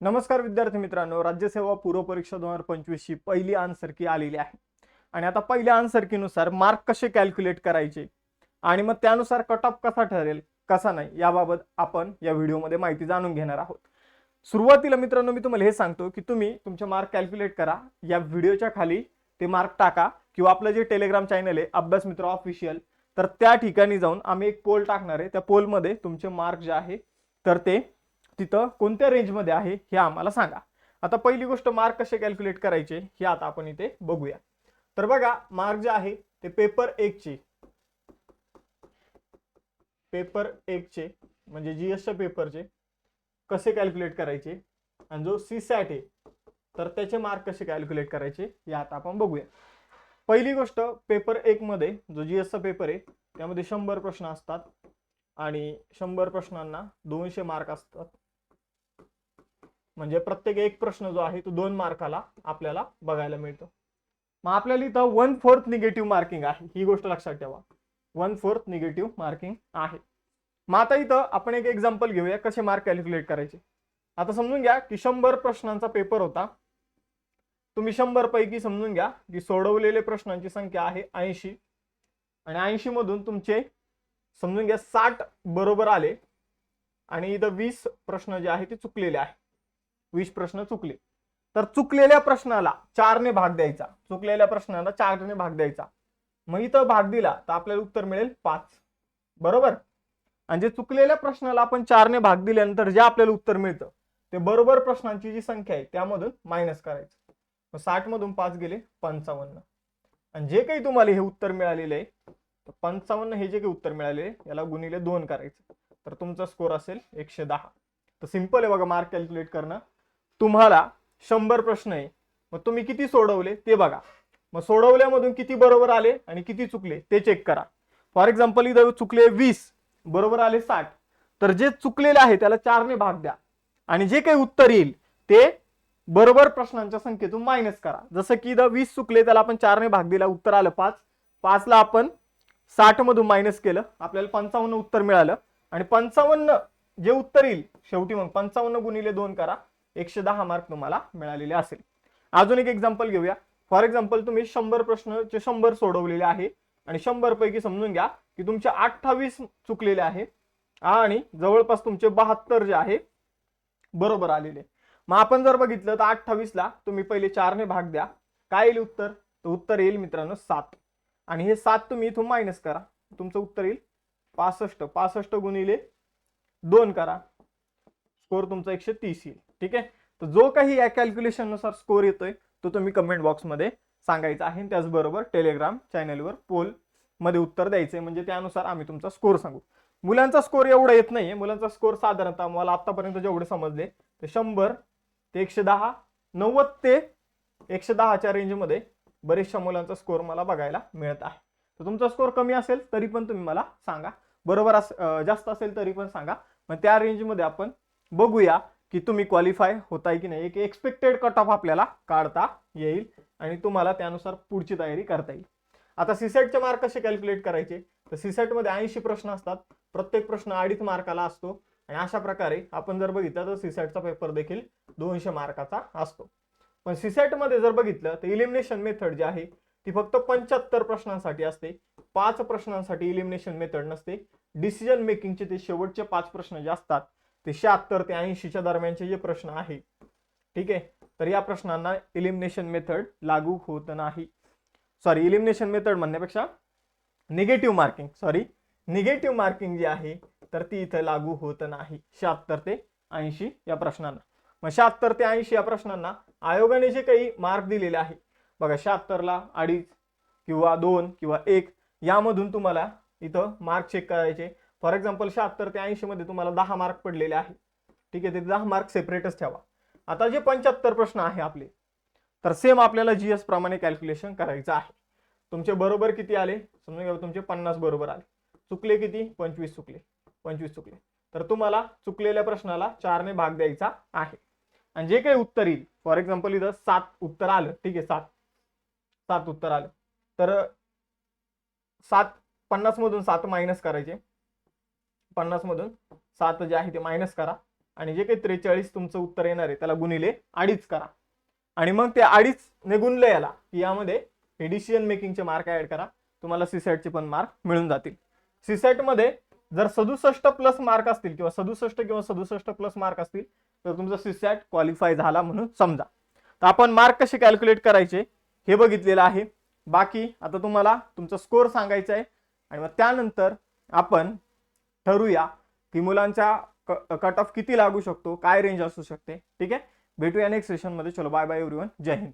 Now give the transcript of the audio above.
नमस्कार विद्यार्थी मित्रांनो राज्यसेवा पूर्वपरीक्षा दोन हजार पंचवीसची पहिली आन्सरकी आलेली आहे. आणि आता पहिल्या आन्सरकीनुसार मार्क कसे कॅल्क्युलेट करायचे? आणि मग त्यानुसार कट ऑफ कसा ठरेल कसा नाही याबाबत आपण या व्हिडिओमध्ये माहिती जाणून घेणार आहोत. सुरुवातीला मित्रांनो मी तुम्हाला हे सांगतो की तुम्ही तुमचे मार्क कॅल्क्युलेट करा या व्हिडिओच्या खाली ते मार्क टाका किंवा आपलं जे टेलिग्राम चॅनल आहे अभ्यास मित्र ऑफिशियल तर त्या ठिकाणी जाऊन आम्ही एक पोल टाकणार आहे. त्या पोलमध्ये तुमचे मार्क जे आहे तर ते तिथं कोणत्या रेंजमध्ये आहे हे आम्हाला सांगा. आता पहिली गोष्ट मार्क कसे कॅल्क्युलेट करायचे हे आता आपण इथे बघूया. तर बघा मार्क जे आहे ते पेपर एकचे पेपर एकचे म्हणजे जीएसच्या पेपरचे कसे कॅल्क्युलेट करायचे? आणि जो सी सॅट आहे तर त्याचे मार्क कसे कॅल्क्युलेट करायचे हे आता आपण बघूया. पहिली गोष्ट पेपर एकमध्ये जो जीएसचा पेपर आहे त्यामध्ये शंभर प्रश्न असतात. आणि शंभर प्रश्नांना दोनशे मार्क असतात. म्हणजे प्रत्येक एक प्रश्न जो आहे तो दोन मार्काला आपल्याला बघायला मिळतो. मग आपल्याला इथं वन फोर्थ निगेटिव्ह मार्किंग आहे. ही गोष्ट लक्षात ठेवा. वन फोर्थ निगेटिव्ह मार्किंग आहे. मग आता इथं आपण एक एक्झाम्पल घेऊया कसे मार्क कॅल्क्युलेट करायचे. आता समजून घ्या की शंभर प्रश्नांचा पेपर होता. तुम्ही शंभर पैकी समजून घ्या की सोडवलेले प्रश्नांची संख्या आहे ऐंशी. आणि ऐंशी मधून तुमचे समजून घ्या साठ बरोबर आले. आणि इथं वीस प्रश्न जे आहे ते चुकलेले आहे वीस प्रश्न चुकले. तर चुकलेल्या प्रश्नाला चारने भाग द्यायचा. चुकलेल्या प्रश्नाला चारने भाग द्यायचा. मग इथं भाग दिला तर आपल्याला उत्तर मिळेल पाच. बरोबर? आणि जे चुकलेल्या प्रश्नाला आपण चारने भाग दिल्यानंतर जे आपल्याला उत्तर मिळतं ते बरोबर प्रश्नांची जी संख्या आहे त्यामधून मायनस करायचं. मग साठ मधून पाच गेले पंचावन्न. आणि जे काही तुम्हाला हे उत्तर मिळालेले आहे तर पंचावन्न हे जे काही उत्तर मिळाले याला गुणिले दोन करायचं. तर तुमचा स्कोर असेल एकशे दहा. तर सिंपल आहे बघा मार्क कॅल्क्युलेट करणं. तुम्हाला शंभर प्रश्न आहे. मग तुम्ही किती सोडवले ते बघा. मग सोडवल्यामधून किती बरोबर आले आणि किती चुकले ते चेक करा. फॉर एक्झाम्पल इथं चुकले वीस बरोबर आले साठ. तर जे चुकलेले आहे त्याला चारने भाग द्या. आणि जे काही उत्तर येईल ते बरोबर प्रश्नांच्या संख्येतून मायनस करा. जसं की इथं वीस चुकले त्याला आपण चारने भाग दिला उत्तर आलं पाच. पाचला आपण साठ मधून मायनस केलं. आपल्याला पंचावन्न उत्तर मिळालं. आणि पंचावन्न जे उत्तर येईल शेवटी मग पंचावन्न गुणिले दोन करा. एकशे दहा मार्क तुम्हाला मिळालेले असेल. अजून एक एक्झाम्पल घेऊया. फॉर एक्झाम्पल तुम्ही शंभर प्रश्नचे शंभर सोडवलेले आहे. आणि शंभर पैकी समजून घ्या की तुमचे अठ्ठावीस चुकलेले आहे. आणि जवळपास तुमचे बहात्तर जे आहे बरोबर आलेले. मग आपण जर बघितलं तर अठ्ठावीसला तुम्ही पहिले चारने भाग द्या. काय येईल उत्तर? तर उत्तर येईल मित्रांनो सात. आणि हे सात तुम्ही इथून मायनस करा. तुमचं उत्तर येईल पासष्ट. पासष्ट गुणिले दोन करा. स्कोर तुमचा एकशे तीस येईल. ठीक आहे? तर जो काही या कॅल्क्युलेशननुसार स्कोर येतोय तो तुम्ही कमेंट बॉक्समध्ये सांगायचा आहे. त्याचबरोबर टेलिग्राम चॅनलवर पोलमध्ये उत्तर द्यायचे म्हणजे त्यानुसार आम्ही तुमचा स्कोर सांगू. मुलांचा स्कोर एवढा येत नाहीये. मुलांचा स्कोर साधारणतः मला आतापर्यंत जेवढे समजले ते शंभर ते एकशे दहा नव्वद ते एकशे दहाच्या रेंजमध्ये बरेचशा मुलांचा स्कोर मला बघायला मिळत आहे. तर तुमचा स्कोर कमी असेल तरी पण तुम्ही मला सांगा. बरोबर अस जास्त असेल तरी पण सांगा. मग त्या रेंजमध्ये आपण बघूया. की तुम्ही क्वालिफाय होताय की नाही एक एक्सपेक्टेड कट ऑफ आपल्याला काढता येईल आणि तुम्हाला त्यानुसार पुढची तयारी करता येईल. आता सीसेटचे मार्क कसे कॅल्क्युलेट करायचे? तर सीसेटमध्ये ऐंशी प्रश्न असतात. प्रत्येक प्रश्न अडीच मार्काला असतो. आणि अशा प्रकारे आपण जर बघितलं तर सीसेटचा पेपर देखील दोनशे मार्काचा असतो. पण सीसेटमध्ये जर बघितलं तर इलिमिनेशन मेथड जी आहे ती फक्त पंच्याहत्तर प्रश्नांसाठी असते. पाच प्रश्नांसाठी इलिमिनेशन मेथड नसते. डिसिजन मेकिंगचे ते शेवटचे पाच प्रश्न जे असतात ते शहात्तर ते ऐंशीच्या दरम्यानचे जे प्रश्न आहे ठीक आहे? तर या प्रश्नांना इलिमिनेशन मेथड लागू होत नाही. सॉरी इलिमिनेशन मेथड म्हणण्यापेक्षा negative marking sorry negative marking जी आहे तर ती इथं लागू होत नाही. शहात्तर ते ऐंशी या प्रश्नांना. मग शहात्तर ते ऐंशी या प्रश्नांना आयोगाने जे काही मार्क दिलेले आहे बघा शहात्तरला अडीच किंवा दोन किंवा एक यामधून तुम्हाला इथं मार्क चेक करायचे. फॉर एक्झाम्पल शहात्तर ते ऐंशीमध्ये तुम्हाला दहा मार्क पडलेले आहे. ठीक आहे ते दहा मार्क सेपरेटच ठेवा. आता जे पंच्याहत्तर प्रश्न आहे आपले तर सेम आपल्याला जी एस प्रमाणे कॅल्क्युलेशन करायचं आहे. तुमचे बरोबर किती आले? समजून घ्या तुमचे पन्नास बरोबर आले. चुकले किती? पंचवीस चुकले. पंचवीस चुकले. तर तुम्हाला चुकलेल्या प्रश्नाला चारने भाग द्यायचा आहे. आणि जे काही उत्तर येईल फॉर एक्झाम्पल इथं सात उत्तर आलं. ठीक आहे सात. सात उत्तर आलं. तर सात पन्नास मधून सात मायनस करायचे. पन्नास मधून सात जे आहे ते मायनस करा. आणि जे काही त्रेचाळीस तुमचं उत्तर येणार आहे त्याला गुणिले अडीच करा. आणि मग ते अडीच ने गुणले याला. की यामध्ये हे डिसिजन मेकिंगचे मार्क ऍड करा. तुम्हाला सीसॅटचे पण मार्क मिळून जातील. सीसॅटमध्ये जर सदुसष्ट प्लस मार्क असतील किंवा सदुसष्ट किंवा सदुसष्ट प्लस मार्क असतील तर तुमचा सीसॅट क्वालिफाय झाला म्हणून समजा. तर आपण मार्क कसे कॅल्क्युलेट करायचे? हे बघितलेलं आहे. बाकी आता तुम्हाला तुमचा स्कोअर सांगायचा आहे. आणि मग त्यानंतर आपण ठरूया की मुलांच्या कट ऑफ किती लागू शकतो काय रेंज असू शकते. ठीक आहे? भेटूया नेक्स्ट सेशनमध्ये चलो बाय बाय एव्हरीवन जय हिंद.